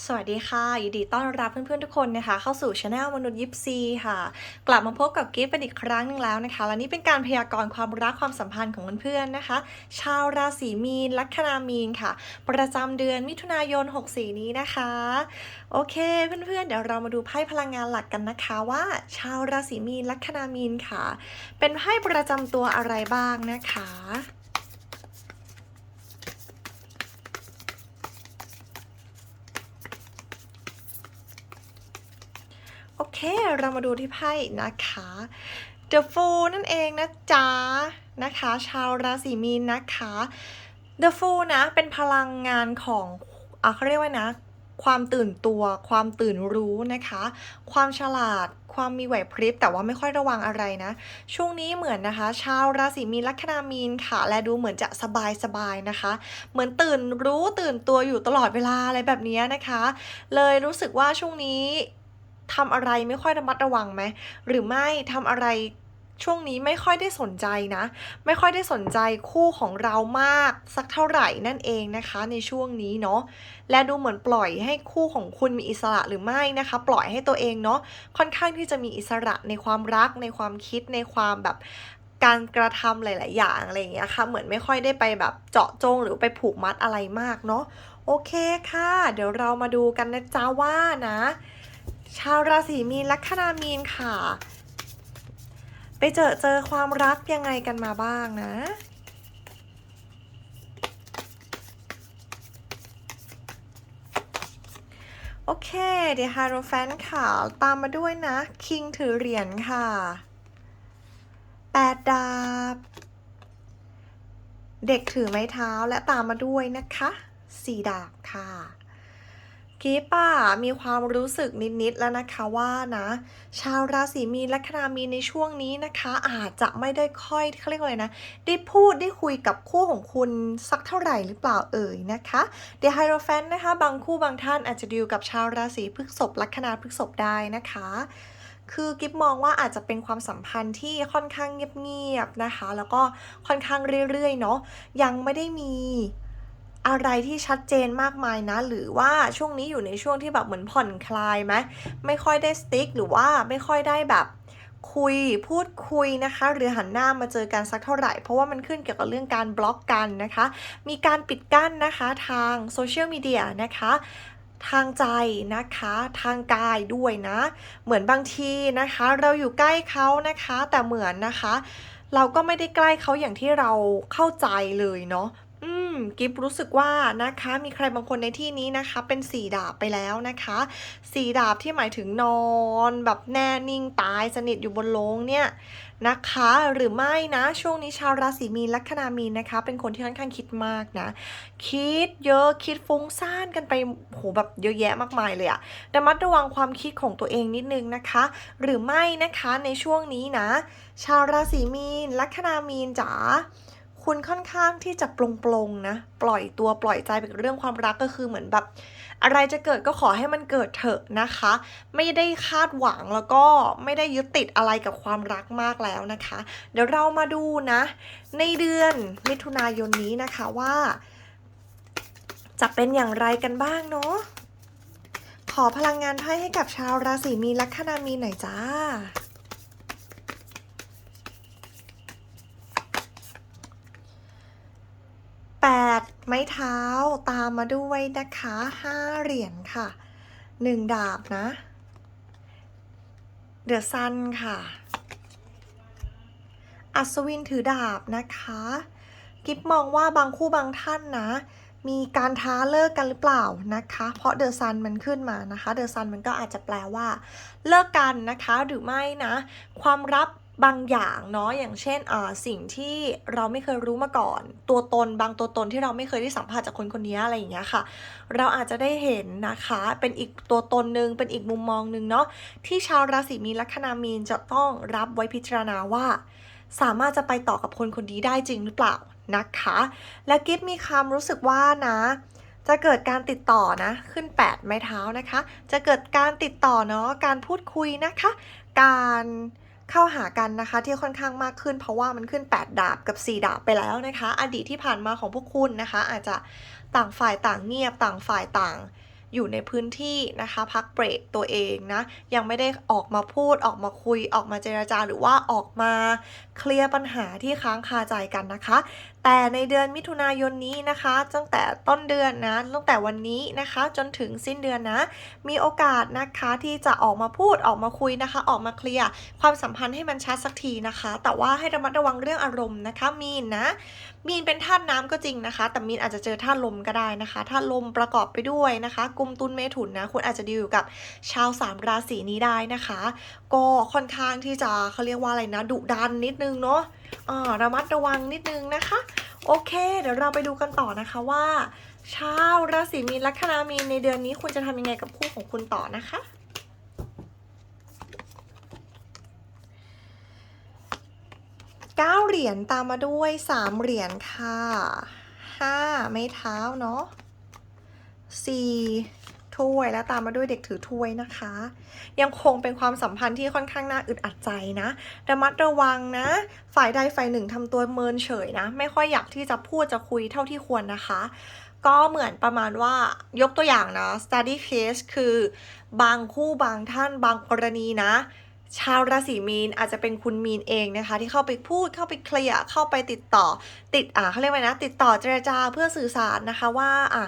สวัสดีค่ะ ยินดีต้อนรับเพื่อนๆทุกคนนะคะ เข้าสู่ช anel มนุษย์ยิปซีค่ะ กลับมาพบกับกิฟต์เป็นอีกครั้งหนึ่งแล้วนะคะ และนี่เป็นการพยากรณ์ความรักความสัมพันธ์ของเพื่อนๆนะคะ ชาวราศีมีน ลัคนามีนค่ะ ประจำเดือนมิถุนายน 64 นี้นะคะ โอเคเพื่อนๆ เดี๋ยวเรามาดูไพ่พลังงานหลักกันนะคะว่า ชาวราศีมีนลัคนามีนค่ะ เป็นไพ่ประจำตัวอะไรบ้างนะคะ อเค เรามาดูที่ไพ่นะคะ The Fool นั่นเองนะจ๊ะนะคะ ชาวราศีมีนนะคะ The Fool นะเป็นพลังงานของอะเขาเรียกว่านะ ความตื่นตัว ความตื่นรู้นะคะ ความฉลาดความมีไหวพริบแต่ว่าไม่ค่อยระวังอะไรนะ ช่วงนี้เหมือนนะคะ ชาวราศีมีนลัคนามีนค่ะ และดูเหมือนจะสบายสบายๆนะคะ เหมือนตื่นรู้ตื่นตัวอยู่ตลอดเวลาอะไรแบบนี้นะคะ เลยรู้สึกว่าช่วงนี้ ทำอะไรไม่ค่อยระมัดระวังไหมหรือไม่ทำอะไรช่วงนี้ไม่ค่อยได้สนใจนะ ไม่ค่อยได้สนใจคู่ของเรามากสักเท่าไหร่นั่นเองนะคะ ในช่วงนี้เนาะและดูเหมือนปล่อยให้คู่ของคุณมีอิสระหรือไม่นะคะ ปล่อยให้ตัวเองเนาะค่อนข้างที่จะมีอิสระในความรักในความคิดในความแบบการกระทำหลาย ๆ อย่างอะไรอย่างเงี้ยค่ะเหมือนไม่ค่อยได้ไปแบบเจาะจงหรือไปผูกมัดอะไรมากเนาะโอเคค่ะ เดี๋ยวเรามาดูกันนะจ๊ะว่านะ ชาวราศีมีนลัคนามีนค่ะ ไปเจอเจอความรักยังไงกันมาบ้างนะโอเค เดี๋ยวฮาโรแฟนค่ะตามมาด้วยนะ คิงถือเหรียญค่ะแปดดาบ เด็กถือไม้เท้าและตามมาด้วยนะคะสี่ดาบค่ะ กิฟป่ะมีความรู้สึกนิด ๆ แล้วนะคะว่านะ ชาวราศีมีนและคนามีในช่วงนี้นะคะ อาจจะไม่ได้ค่อยเขาเรียกว่าอะไรนะ ได้พูดได้คุยกับคู่ของคุณสักเท่าไหร่หรือเปล่าเอ่ยนะคะเด e ไฮโรแฟนนะคะ บางคู่บางท่านอาจจะดีลกับชาวราศีพฤษภลัคนาพฤษภได้นะคะคือกิฟมองว่าอาจจะเป็นความสัมพันธ์ที่ค่อนข้างเงียบๆนะคะ แล้วก็ค่อนข้างเรื่อยๆเนาะยังไม่ได้มี อะไรที่ชัดเจนมากมายนะ หรือว่าช่วงนี้อยู่ในช่วงที่แบบเหมือนผ่อนคลายไหมไม่ค่อยได้สติ๊กหรือว่าไม่ค่อยได้แบบคุยพูดคุยนะคะ หรือหันหน้ามาเจอกันสักเท่าไหร่ เพราะว่ามันขึ้นเกี่ยวกับเรื่องการบล็อกกันนะคะ มีการปิดกั้นนะคะทางโซเชียลมีเดียนะคะทางใจนะคะทางกายด้วยนะ เหมือนบางทีนะคะ เราอยู่ใกล้เขานะคะ แต่เหมือนนะคะ เราก็ไม่ได้ใกล้เขาอย่างที่เราเข้าใจเลยเนาะ มกิฟรู้สึกว่านะคะมีใครบางคนในที่นี้นะคะ เป็นสีดาบไปแล้วนะคะสีดาบที่หมายถึงนอน แบบแน่นิ่งตายสนิทอยู่บนโลงเนี่ยนะคะ หรือไม่นะช่วงนี้ชาวราศีมีนลัคนามีนนะคะ เป็นคนที่ค่อนข้างคิดมากนะ คิดเยอะคิดฟุ้งซ่านกันไปโหแบบเยอะแยะมากมายเลยอะระมัดระวังความคิดของตัวเองนิดนึงนะคะ หรือไม่นะคะในช่วงนี้นะ ชาวราศีมีนลัคนามีนจ๋า คุณค่อนข้างที่จะปลงๆนะ ปล่อยตัวปล่อยใจไปกับเรื่องความรักก็คือเหมือนแบบ อะไรจะเกิดก็ขอให้มันเกิดเถอะนะคะ ไม่ได้คาดหวังแล้วก็ไม่ได้ยึดติดอะไรกับความรักมากแล้วนะคะ เดี๋ยวเรามาดูนะ ในเดือนมิถุนายนนี้นะคะว่า จะเป็นอย่างไรกันบ้างเนาะขอพลังงานไพ่ให้กับชาวราศีมีนลัคนามีนหน่อยจ้า แปดไม้เท้าตามมาด้วยนะคะห้าเหรียญค่ะหนึ่งดาบนะเดือะซันค่ะ อัศวินถือดาบนะคะ กิฟมองว่าบางคู่บางท่านนะ มีการท้าเลิกกันหรือเปล่านะคะ เพราะเดอะซันมันขึ้นมานะคะ เดอะซันมันก็อาจจะแปลว่า เลิกกันนะคะ หรือไม่นะ ความลับ บางอย่างเนาะอย่างเช่นสิ่งที่เราไม่เคยรู้มาก่อน ตัวตนบางตัวตนที่เราไม่เคยได้สัมผัสจากคนคนนี้อะไรอย่างเงี้ยค่ะ เราอาจจะได้เห็นนะคะเป็นอีกตัวตนหนึ่งเป็นอีกมุมมองหนึ่งเนาะที่ชาวราศีมีนลัคนามีนจะต้องรับไว้พิจารณาว่า สามารถจะไปต่อกับคนคนนี้ได้จริงหรือเปล่านะคะ และกิฟมีความรู้สึกว่านะจะเกิดการติดต่อนะ ขึ้น 8 ไม้เท้านะคะ จะเกิดการติดต่อเนาะการพูดคุยนะคะ การ เข้าหากันนะคะ ที่ค่อนข้างมากขึ้น เพราะว่ามันขึ้น 8 ดาบกับ 4 ดาบไปแล้วนะคะ อดีตที่ผ่านมาของพวกคุณนะคะ อาจจะต่างฝ่ายต่างเงียบต่างฝ่ายต่างอยู่ในพื้นที่นะคะ พักเบรกตัวเองนะ ยังไม่ได้ออกมาพูดออกมาคุยออกมาเจราจาหรือว่าออกมาเคลียร์ปัญหาที่ค้างคาใจกันนะคะ แต่ในเดือนมิถุนายนนี้นะคะตั้งแต่ต้นเดือนนะตั้งแต่วันนี้นะคะ จนถึงสิ้นเดือนนะ มีโอกาสนะคะที่จะออกมาพูดออกมาคุยนะคะ ออกมาเคลียร์ความสัมพันธ์ให้มันชัดสักทีนะคะ แต่ว่าให้ระมัดระวังเรื่องอารมณ์นะคะมีนนะมีนเป็นธาตุน้ำก็จริงนะคะ แต่มีนอาจจะเจอธาตุลมก็ได้นะคะธาตุลมประกอบไปด้วยนะคะกุมตุนเมถุนนะคุณอาจจะดีอยู่กับชาวสามราศีนี้ได้นะคะ ก็ค่อนข้างที่จะเขาเรียกว่าอะไรนะดุดันนิดนึงเนาะอ่าระมัดระวังนิดนึงนะคะ โอเค เดี๋ยวเราไปดูกันต่อนะคะว่าชาวราศีมีนลัคนามีนในเดือนนี้คุณจะทำยังไงกับคู่ของคุณต่อนะคะเก้าเหรียญตามมาด้วยสามเหรียญค่ะห้าไม้เท้าเนาะสี่ ถ้วยแล้วตามมาด้วยเด็กถือถ้วยนะคะ ยังคงเป็นความสัมพันธ์ที่ค่อนข้างน่าอึดอัดใจนะ ระมัดระวังนะ ฝ่ายใดฝ่ายหนึ่งทำตัวเมินเฉยนะ ไม่ค่อยอยากที่จะพูดจะคุยเท่าที่ควรนะคะ ก็เหมือนประมาณว่ายกตัวอย่างนะ study case คือบางคู่บางท่านบางกรณีนะชาวราศีมีนอาจจะเป็นคุณมีนเองนะคะ ที่เข้าไปพูดเข้าไปเคลียร์เข้าไปติดต่อ ติดอ่าเขาเรียกว่าไงนะ ติดต่อเจรจาเพื่อสื่อสารนะคะว่าอะ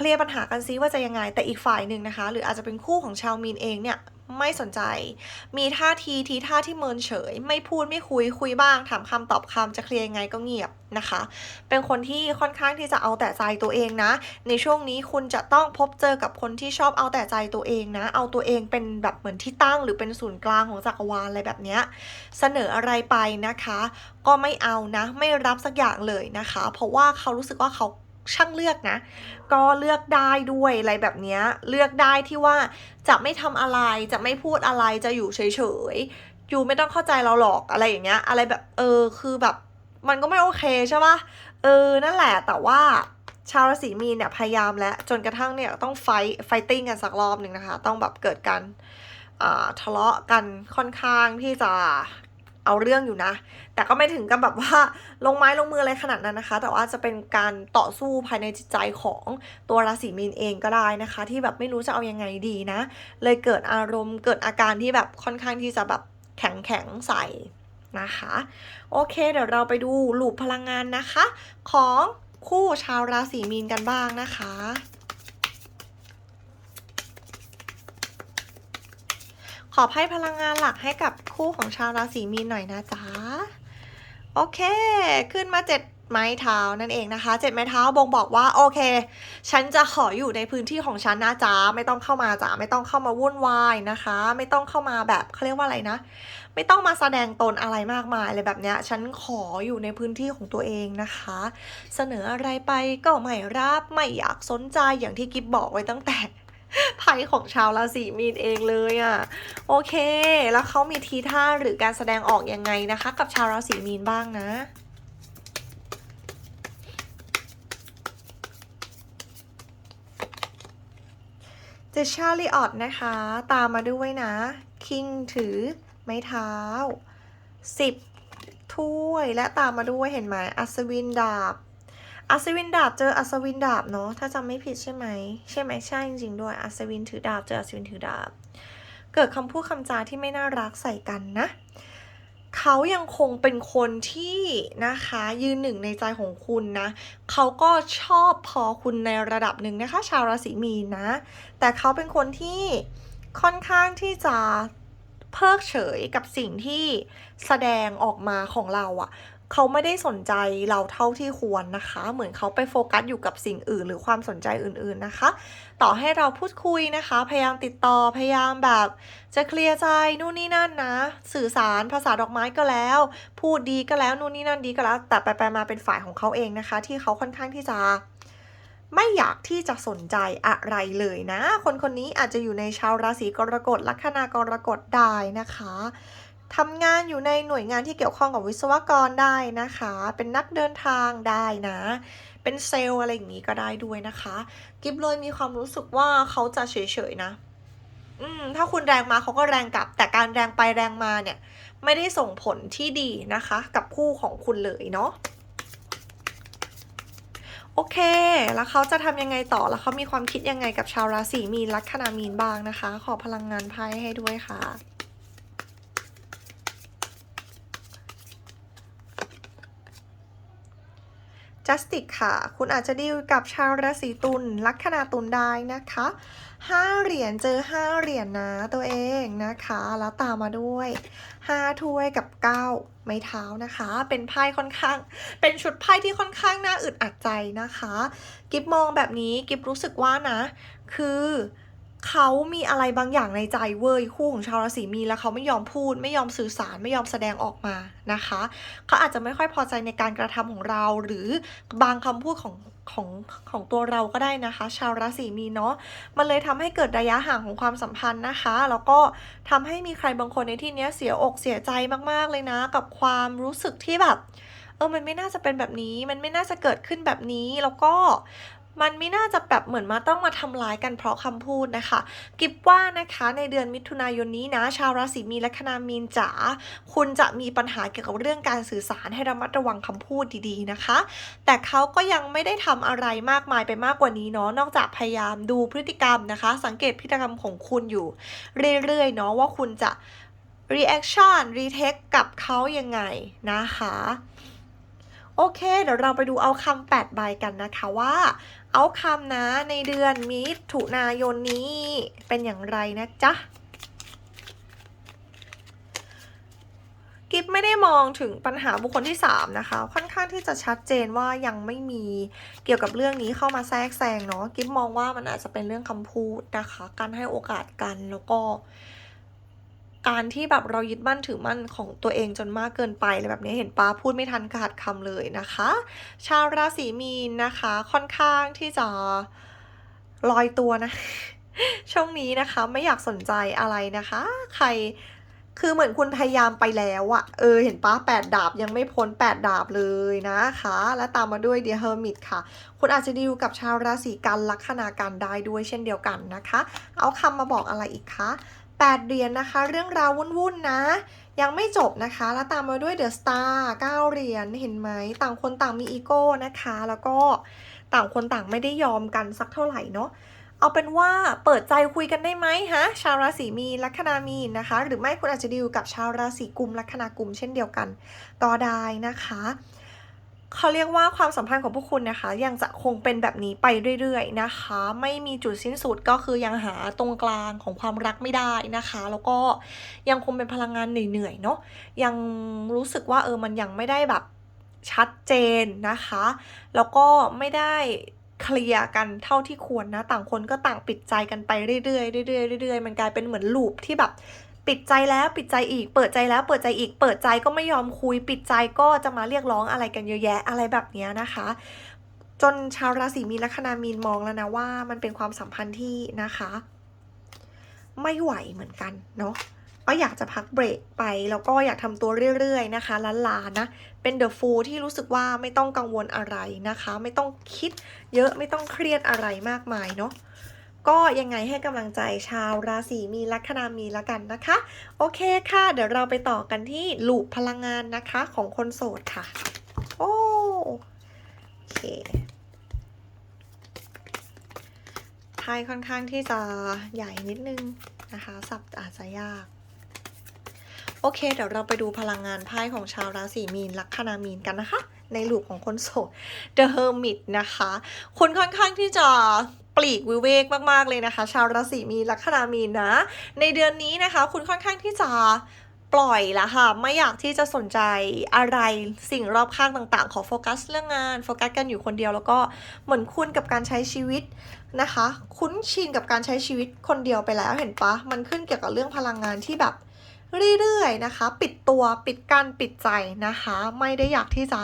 เคลียร์ปัญหากันซิว่าจะยังไง แต่อีกฝ่ายหนึ่งนะคะ หรืออาจจะเป็นคู่ของชาวมีนเองเนี่ยไม่สนใจ มีท่าทีทีท่าที่เมินเฉย ไม่พูดไม่คุยคุยบ้าง ถามคำตอบคำจะเคลียร์ยังไงก็เงียบนะคะ เป็นคนที่ค่อนข้างที่จะเอาแต่ใจตัวเองนะ ในช่วงนี้คุณจะต้องพบเจอกับคนที่ชอบเอาแต่ใจตัวเองนะ เอาตัวเองเป็นแบบเหมือนที่ตั้ง หรือเป็นศูนย์กลางของจักรวาลอะไรแบบเนี้ยเสนออะไรไปนะคะ ก็ไม่เอานะ ไม่รับสักอย่างเลยนะคะ เพราะว่าเขารู้สึกว่าเขา ช่างเลือกนะ ก็เลือกได้ด้วยอะไรแบบนี้เลือกได้ที่ว่าจะไม่ทำอะไรจะไม่พูดอะไรจะอยู่เฉยๆอยู่ไม่ต้องเข้าใจเราหรอกอะไรอย่างเงี้ย อะไรแบบเออคือแบบมันก็ไม่โอเคใช่ปะเออนั่นแหละแต่ว่าชาวราศีมีนเนี่ยพยายามแล้วจนกระทั่งเนี่ยต้องไฟไฟติ้งกันสักรอบหนึ่งนะคะ ต้องแบบเกิดการทะเลาะกันค่อนข้างที่จะ เอาเรื่องอยู่นะ แต่ก็ไม่ถึงกับแบบว่าลงไม้ลงมืออะไรขนาดนั้นนะคะ แต่ว่าจะเป็นการต่อสู้ภายในจิตใจของตัวราศีมีนเองก็ได้นะคะ ที่แบบไม่รู้จะเอายังไงดีนะ เลยเกิดอารมณ์เกิดอาการที่แบบค่อนข้างที่จะแบบแข็งแข็งใส่นะคะ โอเค เดี๋ยวเราไปดูหลูปพลังงานนะคะ ของคู่ชาวราศีมีนกันบ้างนะคะ อให้พลังงานหลักให้กับคู่ของชาวราศีมีนหน่อยนะจ๊ะ โอเค ขึ้นมาเจ็ดไม้เท้านั่นเองนะคะ เจ็ดไม้เท้าบ่งบอกว่าโอเค ฉันจะขออยู่ในพื้นที่ของฉันนะจ๊ะไม่ต้องเข้ามาจ๊ะไม่ต้องเข้ามาวุ่นวายนะคะ ไม่ต้องเข้ามาแบบเขาเรียกว่าอะไรนะ ไม่ต้องมาแสดงตนอะไรมากมายอะไรแบบเนี้ย ฉันขออยู่ในพื้นที่ของตัวเองนะคะ เสนออะไรไปก็ไม่รับไม่อยากสนใจอย่างที่กิฟบอกไว้ตั้งแต่ ไพ่ของชาวราศีมีนเองเลยอะ่ะ โอเค แล้วเขามีทีท่าหรือการแสดงออกยังไงนะคะ กับชาวราศีมีนบ้างนะเจชาลีออดนะคะ ตามมาด้วยนะ คิงถือไม้เท้า10ถ้วยและตามมาด้วยเห็นไหมอัศวินดาบ อัศวินดาบเจออัศวินดาบเนาะถ้าจำไม่ผิดใช่ไหมใช่ไหมใช่จริงๆด้วยอัศวินถือดาบเจออัศวินถือดาบ เกิดคำพูดคำจาที่ไม่น่ารักใส่กันนะ เขายังคงเป็นคนที่นะคะยืนหนึ่งในใจของคุณนะเขาก็ชอบพอคุณในระดับหนึ่งนะคะ ชาวราศีมีนนะ แต่เขาเป็นคนที่ค่อนข้างที่จะเพิกเฉยกับสิ่งที่แสดงออกมาของเราอะ่ะ เขาไม่ได้สนใจเราเท่าที่ควรนะคะ เหมือนเขาไปโฟกัสอยู่กับสิ่งอื่น หรือความสนใจอื่นๆนะคะ ต่อให้เราพูดคุยนะคะ พยายามติดต่อพยายามแบบจะเคลียร์ใจนู่นนี่นั่นนะ สื่อสารภาษาดอกไม้ก็แล้ว พูดดีก็แล้วนู่นนี่นั่นดีก็แล้ว แต่ไปไปๆมาเป็นฝ่ายของเขาเองนะคะ ที่เขาค่อนข้างที่จะไม่อยากที่จะสนใจอะไรเลยนะ คนคนนี้อาจจะอยู่ในชาวราศีกรกฎลัคนากรกฎได้นะคะ ทำงานอยู่ในหน่วยงานที่เกี่ยวข้องกับวิศวกรได้นะคะ เป็นนักเดินทางได้นะ เป็นเซลล์อะไรอย่างนี้ก็ได้ด้วยนะคะ กิฟเลยมีความรู้สึกว่าเขาจะเฉยๆนะ อืม ถ้าคุณแรงมาเขาก็แรงกลับ แต่การแรงไปแรงมาเนี่ย ไม่ได้ส่งผลที่ดีนะคะ กับคู่ของคุณเลยเนาะโโอเค แล้วเขาจะทำยังไงต่อ แล้วเขามีความคิดยังไงกับชาวราศีมีนลัคนามีนบ้างนะคะ ขอพลังงานไพ่ให้ด้วยค่ะ จัสติกค่ะ คุณอาจจะดีลกับชาวราศีตุลลัคนาตุลได้นะคะห้าเหรียญเจอห้าเหรียญนะตัวเองนะคะ แล้วตามมาด้วยห้าถ้วยกับเก้าไม้เท้านะคะ เป็นไพ่ค่อนข้าง เป็นชุดไพ่ที่ค่อนข้างน่าอึดอัดใจนะคะ กิฟมองแบบนี้กิฟรู้สึกว่านะ คือ เขามีอะไรบางอย่างในใจเว้ยคู่ของชาวราศีมีนแล้วเขาไม่ยอมพูด ไม่ยอมสื่อสารไม่ยอมแสดงออกมานะคะเขาอาจจะไม่ค่อยพอใจในการกระทำของเรา หรือบางคำพูดของของของตัวเราก็ได้นะคะ ชาวราศีมีเนาะมันเลยทำให้เกิดระยะห่างของความสัมพันธ์นะคะ แล้วก็ทำให้มีใครบางคนในที่เนี้ยเสียอกเสียใจมากๆเลยนะ กับความรู้สึกที่แบบเออ มันไม่น่าจะเป็นแบบนี้ มันไม่น่าจะเกิดขึ้นแบบนี้ แล้วก็ มันไม่น่าจะแบบเหมือนมาต้องมาทำร้ายกันเพราะคำพูดนะคะ กิบว่านะคะในเดือนมิถุนายนนี้นะ ชาวราศีมีนและคณามีนจ๋าคุณจะมีปัญหาเกี่ยวกับเรื่องการสื่อสารให้ระมัดระวังคำพูดดีๆนะคะ แต่เขาก็ยังไม่ได้ทำอะไรมากมายไปมากกว่านี้เนาะนอกจากพยายามดูพฤติกรรมนะคะ สังเกตพฤติกรรมของคุณอยู่เรื่อยๆเนาะว่าคุณจะ reaction retake กับเขายังไงนะคะ โอเค เดี๋ยวเราไปดูเอาคำแปดใบกันนะคะว่า เอาคำนะในเดือนมิถุนายนนี้เป็นอย่างไรนะจ๊ะกิฟไม่ได้มองถึงปัญหาบุคคลที่ 3 นะคะ ค่อนข้างที่จะชัดเจนว่ายังไม่มีเกี่ยวกับเรื่องนี้เข้ามาแทรกแซงเนาะกิฟมองว่ามันอาจจะเป็นเรื่องคำพูดนะคะ การให้โอกาสกันแล้วก็ การที่แบบเรายึดมั่นถือมั่นของตัวเองจนมากเกินไปอะไรแบบนี้เห็นป้าพูดไม่ทันขาดคำเลยนะคะ ชาวราศีมีนนะคะค่อนข้างที่จะลอยตัวนะ ช่วงนี้นะคะไม่อยากสนใจอะไรนะคะ ใครคือเหมือนคุณพยายามไปแล้วอะเออ เห็นป้าแปดดาบยังไม่พ้นแปดดาบเลยนะคะ และตามมาด้วยเดียเฮอร์มิตค่ะ คุณอาจจะดีลกับชาวราศีกันลัคนาการได้ด้วยเช่นเดียวกันนะคะ เอาคำมาบอกอะไรอีกคะ แปดเหรียญนะคะ เรื่องราววุ่นๆนะ ยังไม่จบนะคะ แล้วตามมาด้วยเดอะสตาร์เก้าเหรียญเห็นไหมต่างคนต่างมีอีโก้นะคะ แล้วก็ต่างคนต่างไม่ได้ยอมกันสักเท่าไหร่เนาะเอาเป็นว่าเปิดใจคุยกันได้ไหมฮะชาวราศีมีนลัคนามีนนะคะ หรือไม่คุณอาจจะดีลกับชาวราศีกุมลัคนากุมเช่นเดียวกันก็ได้นะคะ เขาเรียกว่าความสัมพันธ์ของพวกคุณนะคะ ยังจะคงเป็นแบบนี้ไปเรื่อยๆนะคะ ไม่มีจุดสิ้นสุดก็คือยังหาตรงกลางของความรักไม่ได้นะคะ แล้วก็ยังคงเป็นพลังงานเหนื่อยๆเนาะยังรู้สึกว่าเออมันยังไม่ได้แบบชัดเจนนะคะ แล้วก็ไม่ได้เคลียร์กันเท่าที่ควรนะ ต่างคนก็ต่างปิดใจกันไปเรื่อยๆเรื่อยๆเรื่อยๆมันกลายเป็นเหมือนลูปที่แบบ ปิดใจแล้วปิดใจอีก เปิดใจแล้วเปิดใจอีก เปิดใจก็ไม่ยอมคุย ปิดใจก็จะมาเรียกร้องอะไรกันเยอะแยะอะไรแบบนี้นะคะ จนชาวราศีมีนและคณามีนมองแล้วนะว่ามันเป็นความสัมพันธ์ที่นะคะ ไม่ไหวเหมือนกันเนาะก็อยากจะพักเบรกไปแล้วก็อยากทำตัวเรื่อยๆนะคะล้านลานะ เป็นเดอะฟูลที่รู้สึกว่าไม่ต้องกังวลอะไรนะคะ ไม่ต้องคิดเยอะไม่ต้องเครียดอะไรมากมายเนาะ ก็ยังไงให้กำลังใจชาวราศีมีนลัคนามีนละกันนะคะ โอเคค่ะ เดี๋ยวเราไปต่อกันที่ลูปพลังงานนะคะของคนโสดค่ะ โอ้โอเคไพ่ค่อนข้างที่จะใหญ่นิดนึงนะคะ สับอาจจะยากโอเค เดี๋ยวเราไปดูพลังงานไพ่ของชาวราศีมีนลัคนามีนกันนะคะ ในลูปของคนโสด The Hermit นะคะ คุณค่อนข้างที่จะ ปลีกวิเวกมากๆเลยนะคะ ชาวราศีมีนลัคนามีนนะ ในเดือนนี้นะคะ คุณค่อนข้างที่จะปล่อยละค่ะ ไม่อยากที่จะสนใจอะไรสิ่งรอบข้างต่างๆ ขอโฟกัสเรื่องงาน โฟกัสกันอยู่คนเดียวแล้วก็เหมือนคุณกับการใช้ชีวิตนะคะ คุ้นชินกับการใช้ชีวิตคนเดียวไปแล้วเห็นปะมันขึ้นเกี่ยวกับเรื่องพลังงานที่แบบเรื่อยๆนะคะ ปิดตัวปิดกั้นปิดใจนะคะ ไม่ได้อยากที่จะ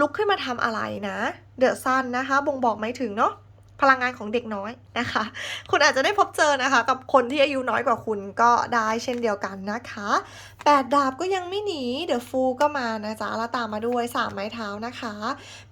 ลุกขึ้นมาทำอะไรนะ เดอะซันนะคะ บ่งบอกไม่ถึงเนาะ พลังงานของเด็กน้อย นะคะ คุณอาจจะได้พบเจอนะคะ กับคนที่อายุน้อยกว่าคุณก็ได้เช่นเดียวกันนะคะแปดาบก็ยังไม่หนีเดอะฟูก็มานะจ๊ะแล้วตามมาด้วยสามไม้เท้านะคะ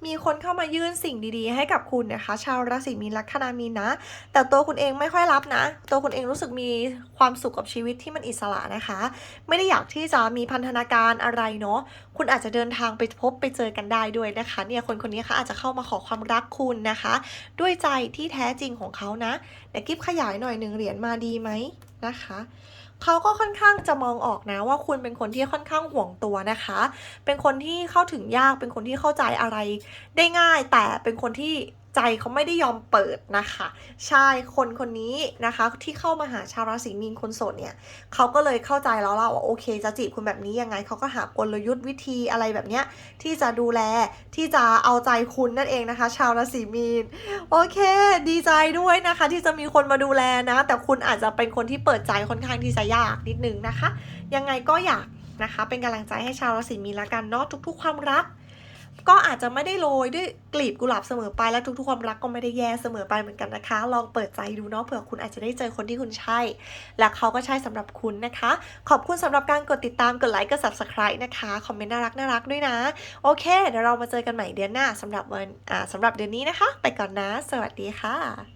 มีคนเข้ามายื่นสิ่งดีๆ ให้กับคุณนะคะ ชาวราศีมีนลัคนามีนนะ แต่ตัวคุณเองไม่ค่อยรับนะ ตัวคุณเองรู้สึกมีความสุขกับชีวิตที่มันอิสระนะคะ ไม่ได้อยากที่จะมีพันธนาการอะไรเนาะคุณอาจจะเดินทางไปพบไปเจอกันได้ด้วยนะคะ เนี่ยคนคนนี้ค่ะอาจจะเข้ามาขอความรักคุณนะคะ ด้วยใจที่แท้จริงของเขานะแต่กิฟขยายหน่อยหนึ่งเหรียญมาดีไหมนะคะเขาก็ค่อนข้างจะมองออกนะว่าคุณเป็นคนที่ค่อนข้างห่วงตัวนะคะ เป็นคนที่เข้าถึงยาก เป็นคนที่เข้าใจอะไรได้ง่าย แต่เป็นคนที่ ใจเขาไม่ได้ยอมเปิดนะคะ ใช่คนคนนี้นะคะ ที่เข้ามาหาชาวราศีมีนคนโสดเนี่ยเขาก็เลยเข้าใจแล้วล่ะว่าโอเค จะจีบคุณแบบนี้ยังไงเขาก็หากลยุทธ์วิธีอะไรแบบเนี้ยที่จะดูแลที่จะเอาใจคุณนั่นเองนะคะ ชาวราศีมีนโอเค ดีใจด้วยนะคะ ที่จะมีคนมาดูแลนะ แต่คุณอาจจะเป็นคนที่เปิดใจค่อนข้างที่จะยากนิดนึงนะคะ ยังไงก็อยากนะคะ เป็นกำลังใจให้ชาวราศีมีนละกันเนาะทุก ๆ ความรัก ก็อาจจะไม่ได้โรยด้วยกลีบกุหลาบเสมอไปและทุกๆความรักก็ไม่ได้แย่เสมอไปเหมือนกันนะคะ ลองเปิดใจดูเนาะเผื่อคุณอาจจะได้เจอคนที่คุณใช่ และเขาก็ใช่สำหรับคุณนะคะ ขอบคุณสำหรับการกดติดตามกดไลค์กด subscribe นะคะคอมเมนต์น่ารักน่ารักด้วยนะ โอเคเดี๋ยวเรามาเจอกันใหม่เดือนหน้าสำหรับวันอ่าสำหรับเดือนนี้นะคะ ไปก่อนนะ สวัสดีค่ะ